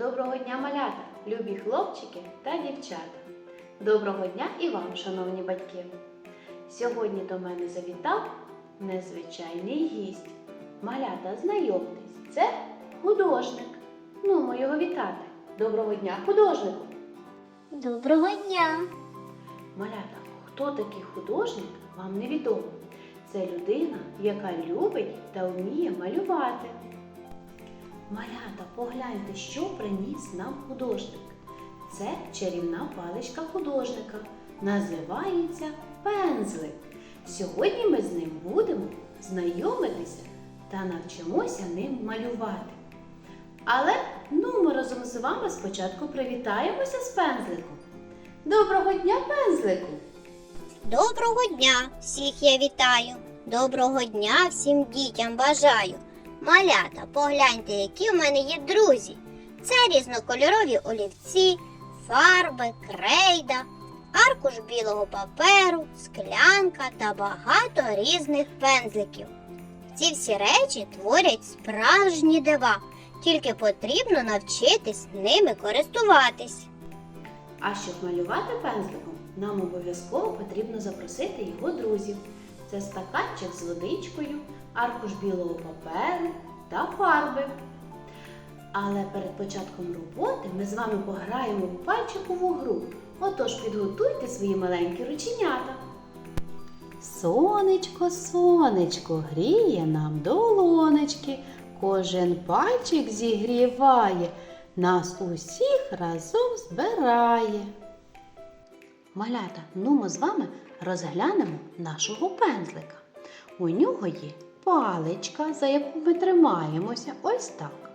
Доброго дня, малята, любі хлопчики та дівчата. Доброго дня і вам, шановні батьки. Сьогодні до мене завітав незвичайний гість. Малята, знайомтесь, це художник. Ну, ми його вітати. Доброго дня, художнику! Доброго дня! Малята, хто такий художник, вам невідомо. Це людина, яка любить та вміє малювати. Малята, погляньте, що приніс нам художник. Це чарівна паличка художника. Називається пензлик. Сьогодні ми з ним будемо знайомитися та навчимося ним малювати. Але ну ми разом з вами спочатку привітаємося з пензликом. Доброго дня, пензлику! Доброго дня! Всіх я вітаю! Доброго дня всім дітям бажаю! Малята, погляньте, які в мене є друзі. Це різнокольорові олівці, фарби, крейда, аркуш білого паперу, склянка та багато різних пензликів. Ці всі речі творять справжні дива, тільки потрібно навчитись ними користуватись. А щоб малювати пензликом, нам обов'язково потрібно запросити його друзів. Це стаканчик з водичкою, аркуш білого паперу та фарби. Але перед початком роботи ми з вами пограємо в пальчикову гру. Отож підготуйте свої маленькі рученята. Сонечко, сонечко, гріє нам долонечки, кожен пальчик зігріває, нас усіх разом збирає. Малята, ну ми з вами розглянемо нашого пензлика. У нього є паличка, за яку ми тримаємося, ось так.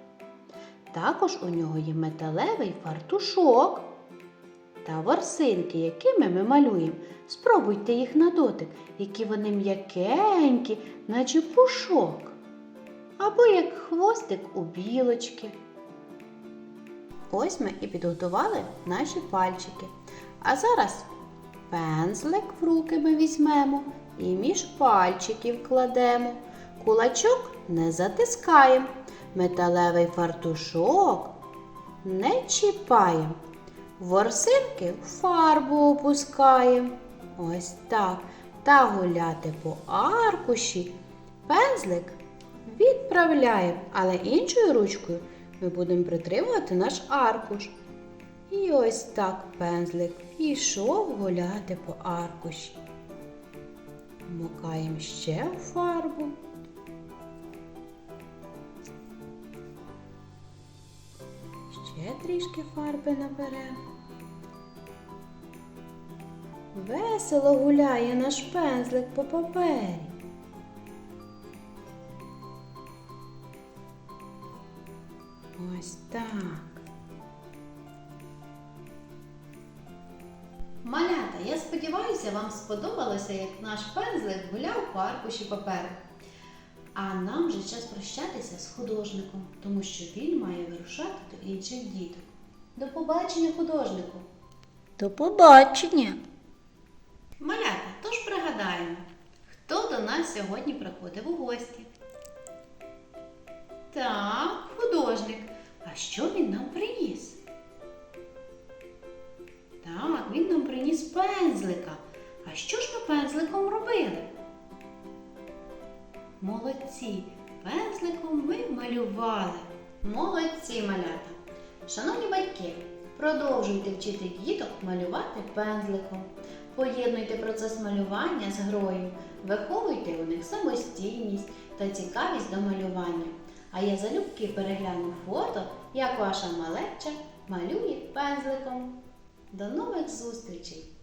Також у нього є металевий фартушок та ворсинки, якими ми малюємо. Спробуйте їх на дотик, які вони м'якенькі, наче пушок. Або як хвостик у білочки. Ось ми і підготували наші пальчики. А зараз пензлик в руки ми візьмемо і між пальчиків кладемо. Кулачок не затискаємо. Металевий фартушок не чіпаємо. Ворсинки в фарбу опускаємо. Ось так. Та гуляти по аркуші. Пензлик відправляємо, але іншою ручкою ми будемо притримувати наш аркуш. І ось так пензлик пішов гуляти по аркуші. Вмикаємо ще в фарбу. Ще трішки фарби наберемо. Весело гуляє наш пензлик по папері. Ось так. Малята, я сподіваюся, вам сподобалося, як наш пензлик гуляв по аркуші паперу. А нам вже час прощатися з художником, тому що він має вирушати до інших діток. До побачення, художнику! До побачення! Малята, тож пригадаємо, хто до нас сьогодні приходив у гості. Так, художник. А що він нам приніс? Пензлика. А що ж ми пензликом робили? Молодці! Пензликом ми малювали. Молодці, малята! Шановні батьки, продовжуйте вчити діток малювати пензликом. Поєднуйте процес малювання з грою, виховуйте у них самостійність та цікавість до малювання. А я залюбки перегляну фото, як ваша малеча малює пензликом. До нових зустрічей!